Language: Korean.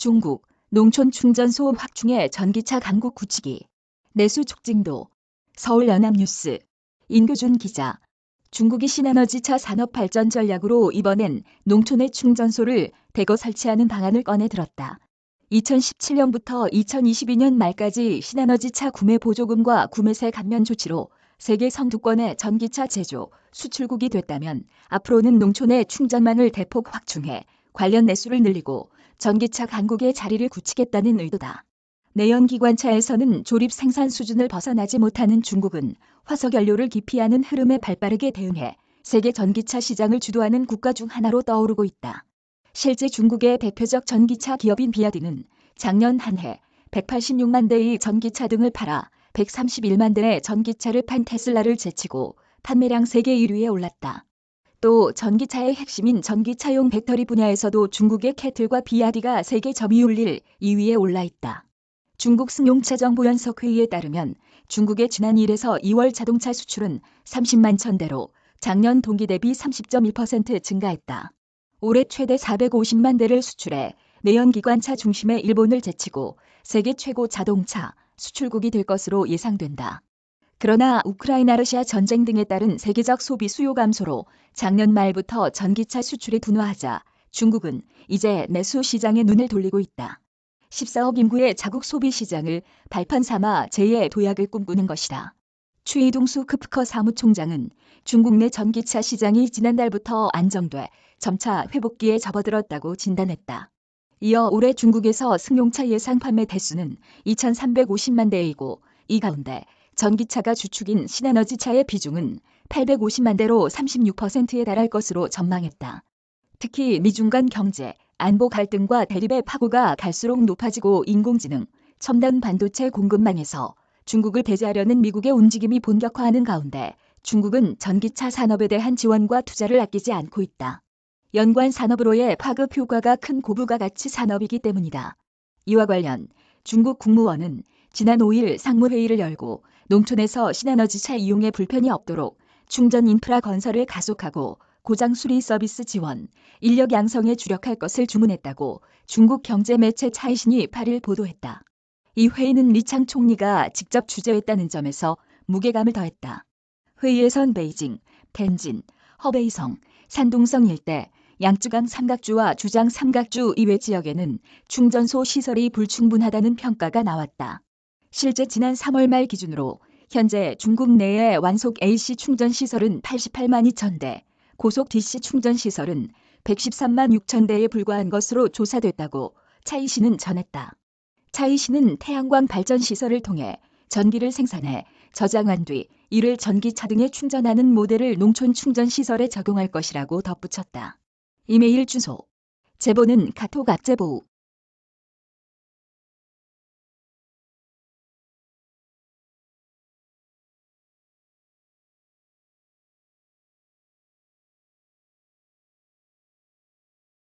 중국 농촌 충전소 확충에 전기차 강국 굳히기. 내수 촉진도. 서울연합뉴스. 인교준 기자. 중국이 신에너지차 산업 발전 전략으로 이번엔 농촌의 충전소를 대거 설치하는 방안을 꺼내 들었다. 2017년부터 2022년 말까지 신에너지차 구매 보조금과 구매세 감면 조치로 세계 선두권의 전기차 제조, 수출국이 됐다면 앞으로는 농촌의 충전망을 대폭 확충해 관련 내수를 늘리고 전기차 강국의 자리를 굳히겠다는 의도다. 내연기관차에서는 조립 생산 수준을 벗어나지 못하는 중국은 화석연료를 기피하는 흐름에 발빠르게 대응해 세계 전기차 시장을 주도하는 국가 중 하나로 떠오르고 있다. 실제 중국의 대표적 전기차 기업인 비아디는 작년 한 해 186만 대의 전기차 등을 팔아 131만 대의 전기차를 판 테슬라를 제치고 판매량 세계 1위에 올랐다. 또 전기차의 핵심인 전기차용 배터리 분야에서도 중국의 캐틀과 비아디가 세계 점유율 2위에 올라 있다. 중국 승용차 정보연석 회의에 따르면 중국의 지난 1에서 2월 자동차 수출은 30만 천 대로 작년 동기 대비 30.1% 증가했다. 올해 최대 450만 대를 수출해 내연기관차 중심의 일본을 제치고 세계 최고 자동차 수출국이 될 것으로 예상된다. 그러나 우크라이나 러시아 전쟁 등에 따른 세계적 소비 수요 감소로 작년 말부터 전기차 수출이 둔화하자 중국은 이제 내수 시장에 눈을 돌리고 있다. 14억 인구의 자국 소비 시장을 발판 삼아 제2의 도약을 꿈꾸는 것이다. 추이동수 크프커 사무총장은 중국 내 전기차 시장이 지난달부터 안정돼 점차 회복기에 접어들었다고 진단했다. 이어 올해 중국에서 승용차 예상 판매 대수는 2,350만 대이고 이 가운데 전기차가 주축인 신에너지차의 비중은 850만 대로 36%에 달할 것으로 전망했다. 특히 미중 간 경제, 안보 갈등과 대립의 파고가 갈수록 높아지고 인공지능, 첨단 반도체 공급망에서 중국을 배제하려는 미국의 움직임이 본격화하는 가운데 중국은 전기차 산업에 대한 지원과 투자를 아끼지 않고 있다. 연관 산업으로의 파급 효과가 큰 고부가 가치 산업이기 때문이다. 이와 관련 중국 국무원은 지난 5일 상무회의를 열고 농촌에서 신에너지차 이용에 불편이 없도록 충전 인프라 건설을 가속하고 고장 수리 서비스 지원, 인력 양성에 주력할 것을 주문했다고 중국 경제 매체 차이신이 8일 보도했다. 이 회의는 리창 총리가 직접 주재했다는 점에서 무게감을 더했다. 회의에선 베이징, 텐진, 허베이성, 산동성 일대, 양쯔강 삼각주와 주장 삼각주 이외 지역에는 충전소 시설이 불충분하다는 평가가 나왔다. 실제 지난 3월 말 기준으로 현재 중국 내의 완속 AC 충전 시설은 88만 2천 대, 고속 DC 충전 시설은 113만 6천 대에 불과한 것으로 조사됐다고 차이 씨는 전했다. 차이 씨는 태양광 발전 시설을 통해 전기를 생산해 저장한 뒤 이를 전기차 등에 충전하는 모델을 농촌 충전 시설에 적용할 것이라고 덧붙였다. 이메일 주소 제보는 카톡 앞제보